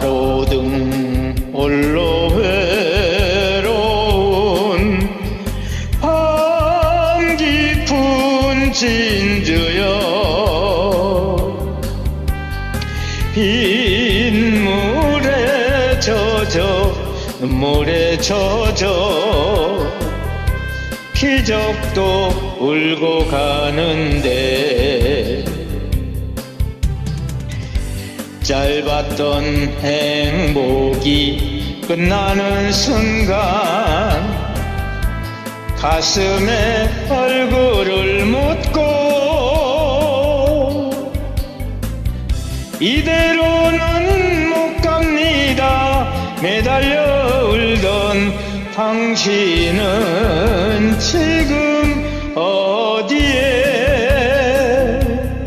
가로등 홀로 외로운 밤 깊은 진주여. 빗물에 젖어 눈물에 젖어 기적도 울고 가는데 짧았던 행복이 끝나는 순간 가슴에 얼굴을 묻고 이대로는 못 갑니다. 매달려 울던 당신은